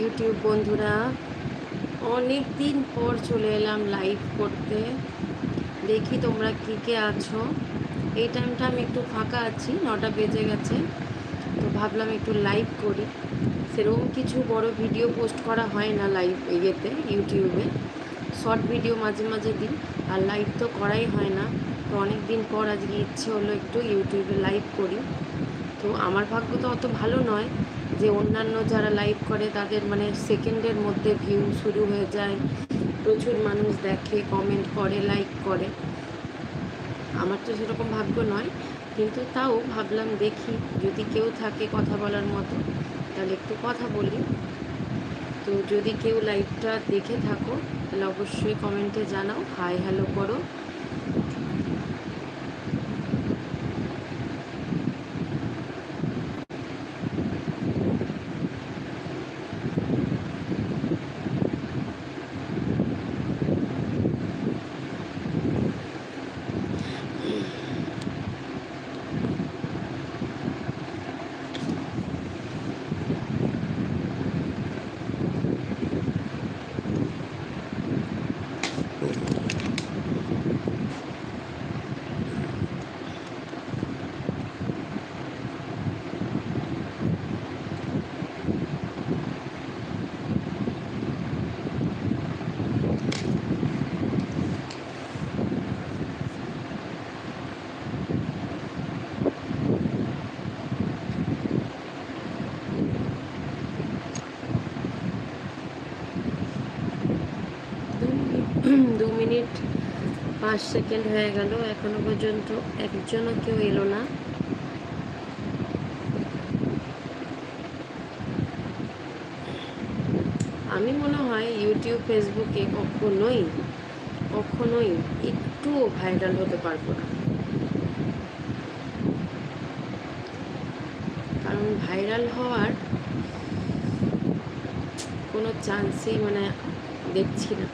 YouTube বন্ধুরা। অনেক দিন পর চলে এলাম লাইভ করতে। দেখি তোমরা কে কে আছো। এই টাইমটা আমি একটু ফাঁকা আছি, নটা বেজে গেছে। তো ভাবলাম একটু লাইভ করি। সেরকম কিছু বড় ভিডিও পোস্ট করা হয় না লাইভ ইয়েতে ইউটিউবে শর্ট ভিডিও মাঝে মাঝে দিই। আর লাইভ তো করাই হয় না। তো অনেক দিন পর আজকে ইচ্ছে হলো একটু ইউটিউবে লাইভ করি। তো আমার ভাগ্য তো অত ভালো নয়। যে অন্যান্য যারা লাইভ করে তাদের মানে সেকেন্ডের মধ্যে ভিউ শুরু হয়ে যায়। প্রচুর মানুষ দেখে কমেন্ট করে লাইক করে। আমার তো সেরকম ভাগ্য নয়, কিন্তু তাও ভাবলাম দেখি, যদি কেউ থাকে কথা বলার মতো, তাহলে একটু কথা বলি। তো যদি কেউ লাইভটা দেখে থাকো, তাহলে অবশ্যই কমেন্টে জানাও, হাই হ্যালো করো দু মিনিট- দু মিনিট পাঁচ সেকেন্ড হয়ে গেল, এখনও পর্যন্ত একজনও কেউ এলো না। আমি মনে হয় ইউটিউব, ফেসবুকে কখনোই কখনোই একটুও ভাইরাল হতে পারব না। কারণ ভাইরাল হওয়ার কোনো চান্সই মানে দেখছি না।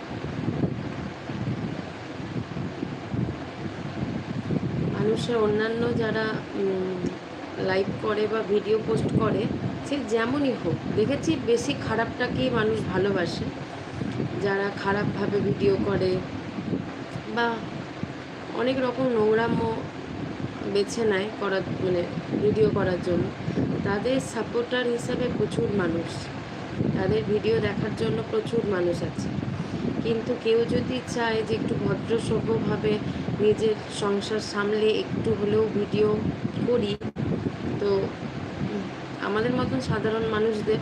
মানুষের অন্যান্য যারা লাইভ করে বা ভিডিও পোস্ট করে, সে যেমনই হোক, দেখেছি বেশি খারাপটাকেই মানুষ ভালোবাসে। যারা খারাপভাবে ভিডিও করে বা অনেক রকম নোংরামো বেছে নেয় করার মানে ভিডিও করার জন্য। তাদের সাপোর্টার হিসাবে প্রচুর মানুষ। তাদের ভিডিও দেখার জন্য প্রচুর মানুষ আছে। কিন্তু কেউ যদি চায় যে একটু ভদ্র সভ্যভাবে নিজের সংসার সামলে একটু হলেও ভিডিও করি। তো আমাদের মতন সাধারণ মানুষদের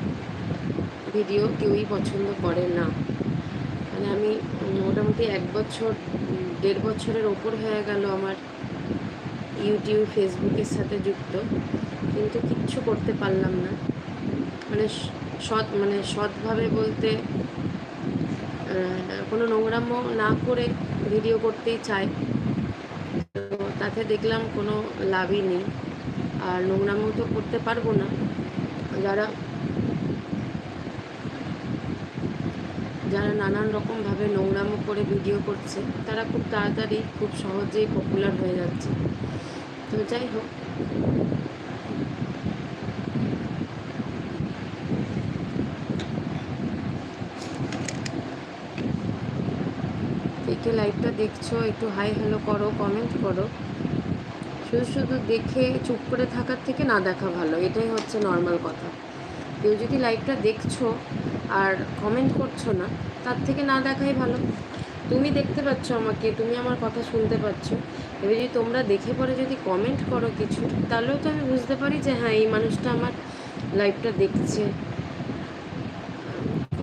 ভিডিও কেউই পছন্দ করে না। মানে আমি মোটামুটি এক বছর, দেড় বছরের ওপর হয়ে গেল আমার ইউটিউব ফেসবুকের সাথে যুক্ত। কিন্তু কিচ্ছু করতে পারলাম না। মানে সৎ মানে সৎভাবে বলতে কোনো নোংরামো না করে ভিডিও করতেই তো তাতে দেখলাম কোনো লাভই নেই। আর নোংরামও তো করতে পারব না। যারা যারা নানান রকমভাবে নোংরামো করে ভিডিও করছে, তারা খুব তাড়াতাড়ি, খুব সহজেই পপুলার হয়ে যাচ্ছে। তো যাই হোক কে লাইভটা দেখছ, একটু হাই হ্যালো করো কমেন্ট করো। শুধু শুধু দেখে, চুপ করে থাকার থেকে না দেখা ভালো, এটাই হচ্ছে নর্মাল কথা। কেউ যদি লাইভটা দেখছ আর কমেন্ট করছ না, তার থেকে না দেখাই ভালো। তুমি দেখতে পাচ্ছ আমাকে, তুমি আমার কথা শুনতে পাচ্ছ। এবার যদি তোমরা দেখে পরে যদি কমেন্ট করো কিছু, তাহলেও তো আমি বুঝতে পারি যে হ্যাঁ এই মানুষটা আমার লাইভটা দেখছে।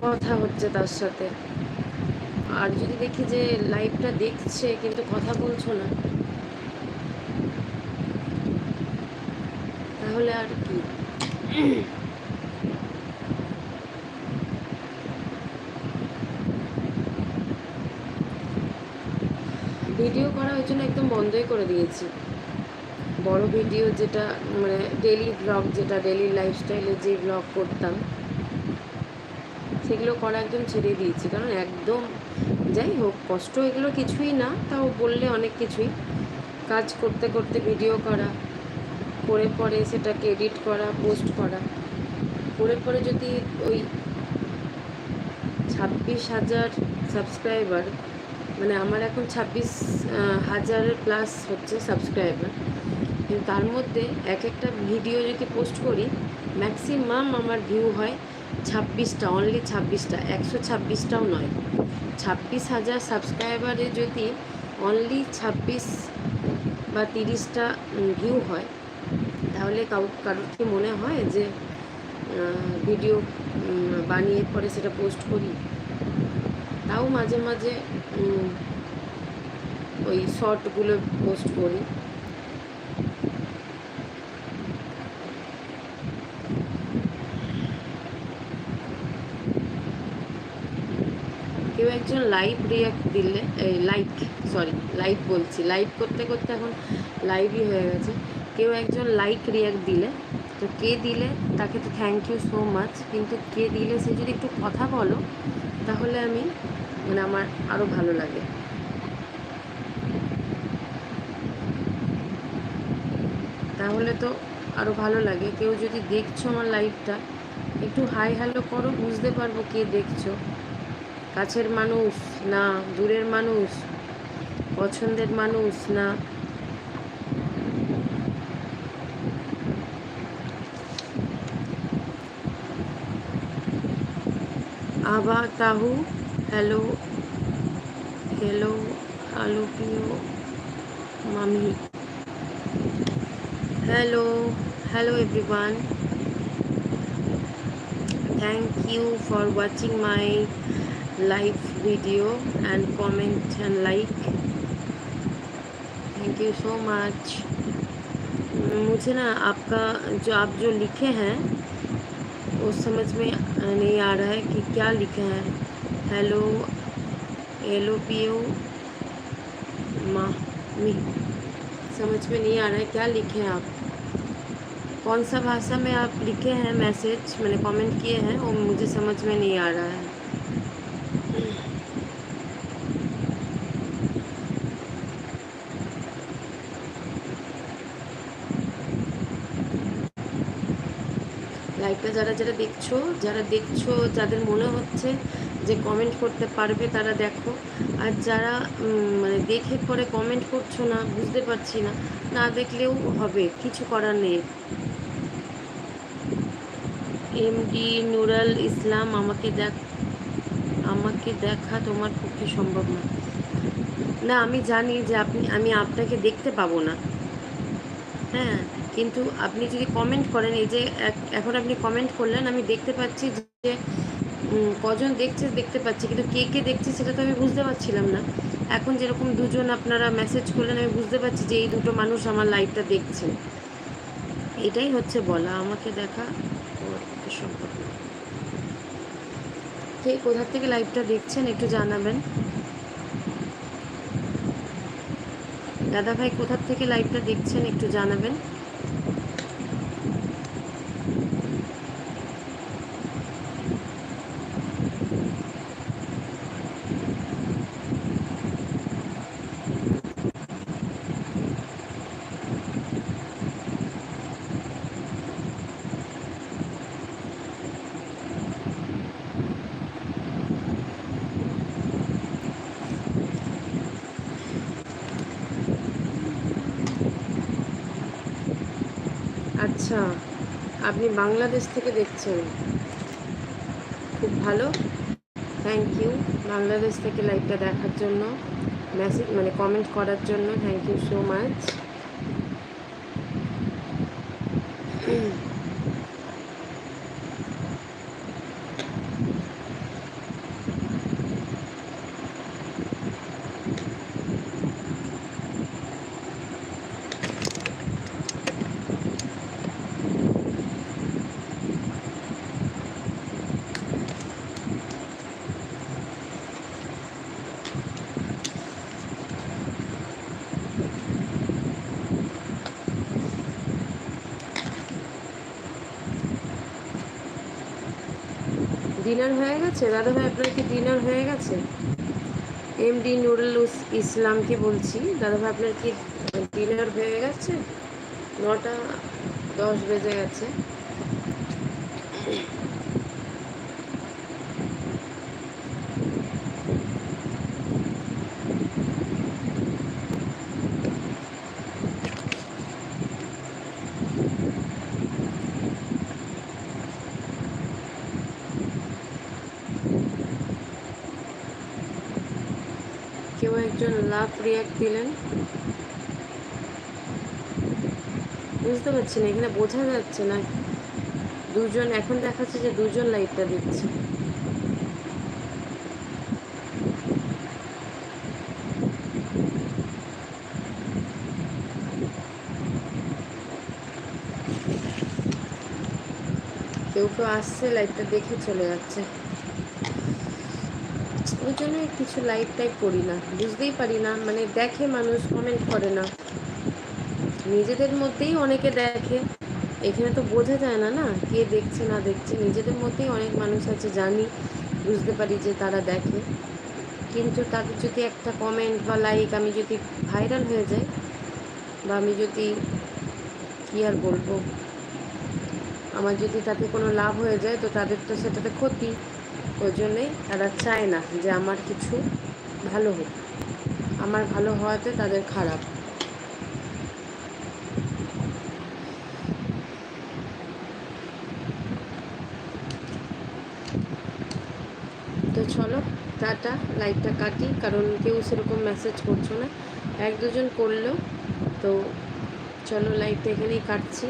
কথা হচ্ছে তার সাথে। আর যদি দেখি যে লাইভটা দেখছে কিন্তু কথা বলছো না, তাহলে আর কি? ভিডিও করা ওই জন্য একদম বন্ধই করে দিয়েছি। বড় ভিডিও যেটা মানে ডেলি ব্লগ যেটা ডেলি লাইফস্টাইলে যে ব্লগ করতাম সেগুলো করা একদম ছেড়ে দিয়েছি। কারণ একদম যাই হোক, কষ্ট এগুলো কিছুই না, তাও বললে অনেক কিছুই। কাজ করতে করতে ভিডিও করা, করে পরে সেটাকে এডিট করা পোস্ট করা। করে পরে যদি ওই ছাব্বিশ হাজার সাবস্ক্রাইবার মানে আমার এখন ছাব্বিশ হাজারের প্লাস হচ্ছে সাবস্ক্রাইবার কিন্তু তার মধ্যে এক একটা ভিডিও যদি পোস্ট করি ম্যাক্সিমাম আমার ভিউ হয় ছাব্বিশটা অনলি ছাব্বিশটা, একশো ছাব্বিশটাও নয়। ছাব্বিশ হাজার সাবস্ক্রাইবারে যদি অনলি ছাব্বিশ বা তিরিশটা ভিউ হয়, তাহলে কাউ, কারোর কি মনে হয় যে ভিডিও বানিয়ে পরে সেটা পোস্ট করি? তাও মাঝে মাঝে ওই শর্টগুলো পোস্ট করি। একজন লাইভ রিয়াক্ট দিলে, এই লাইক সরি লাইভ বলছি। লাইভ করতে করতে এখন লাইভই হয়ে গেছে। কেউ একজন লাইক রিয়াক্ট দিলে, তো কে দিলে তাকে তো থ্যাংক ইউ সো মাচ কিন্তু কে দিলে সে যদি একটু কথা বলো, তাহলে আমি মানে আমার আরও ভালো লাগে। তাহলে তো আরও ভালো লাগে। কেউ যদি দেখছ আমার লাইভটা একটু হাই হ্যালো করো, বুঝতে পারব কে দেখছ। কাছের মানুষ না দূরের মানুষ, পছন্দের মানুষ না। আবা, তাহু, হ্যালো হ্যালো আলোকীয় মামি। Hello hello everyone thank you for watching my live video and comment and like. Thank you so much. मुझे ना आपका जो आप जो लिखे हैं, वो समझ में नहीं आ रहा है कि क्या लिखे हैं। हेलो एलो पियो मी समझ में नहीं आ रहा है क्या लिखे हैं आप। कौन सा भाषा में आप लिखे हैं मैसेज? मैंने कमेंट किए हैं, वो मुझे समझ में नहीं आ रहा है। লাইভটা যারা যারা দেখছ যারা দেখছ, যাদের মনে হচ্ছে যে কমেন্ট করতে পারবে তারা দেখো। আর যারা মানে দেখে পরে কমেন্ট করছ না, বুঝতে পারছি না না দেখলেও হবে, কিছু করার নেই। এমডি নুরাল ইসলাম আমাকে দেখ, আমাকে দেখা তোমার পক্ষে সম্ভব না। না, আমি জানি যে আপনি, আমি আপনাকে দেখতে পাবো না। হ্যাঁ। কিন্তু আপনি যদি কমেন্ট করেন, এই যে এখন আপনি কমেন্ট করলেন, আমি দেখতে পাচ্ছি যে কজন দেখছে দেখতে পাচ্ছি, কিন্তু কে কে দেখছে সেটা তো আমি বুঝতে পারছিলাম না। এখন যেরকম দুজন আপনারা মেসেজ করলেন, আমি বুঝতে পারছি যে এই দুটো মানুষ আমার লাইভটা দেখছে এটাই হচ্ছে বলা। আমাকে দেখা সম্ভব কে থেকে লাইভটা দেখছেন একটু জানাবেন। দাদা ভাই কোথার থেকে লাইভটা দেখছেন একটু জানাবেন। আচ্ছা আপনি বাংলাদেশ থেকে দেখছেন। খুব ভালো। থ্যাংক ইউ বাংলাদেশ থেকে লাইভটা দেখার জন্য মেসেজ মানে কমেন্ট করার জন্য thank you so much dinner হয়ে গেছে? দাদা ভাই, আপনার কি ডিনার হয়ে গেছে? এম ডি নুরুল ইসলামকে বলছি। দাদা ভাই, আপনার কি ডিনার হয়ে গেছে? নটা দশ বেজে গেছে। একজন লাভ রিয়াক্ট দিলেন। বুঝতে পারছি না, এখানে বোঝা যাচ্ছে না। দুজন, এখন দেখাচ্ছে যে দুজন লাইভটা দিচ্ছে। কেউ কেউ আসছে লাইটটা দেখে চলে যাচ্ছে। ওই জন্য কিছু লাইভ টাইপ করি না, বুঝতেই পারি না মানে দেখে মানুষ কমেন্ট করে না। নিজেদের মধ্যেই অনেকে দেখে, এখানে তো বোঝা যায় না না, কে দেখছে, না দেখছে, নিজেদের মধ্যেই অনেক মানুষ আছে জানি, বুঝতে পারি যে তারা দেখে। কিন্তু তাদের যদি একটা কমেন্ট বা লাইক আমি যদি ভাইরাল হয়ে যাই, বা আমি যদি, কী আর বলব? আমার যদি তাতে কোনো লাভ হয়ে যায়, তো তাদের তো সেটাতে ক্ষতি। ওই জন্যেই তারা চায় না যে আমার কিছু ভালো হোক। আমার ভালো হওয়াতে তাদের খারাপ। তো চলো, টাটা লাইটটা কাটি, কারণ কেউ সেরকম মেসেজ করছ না। এক দুজন করল, তো চলো লাইটটা এখানেই কাটছি।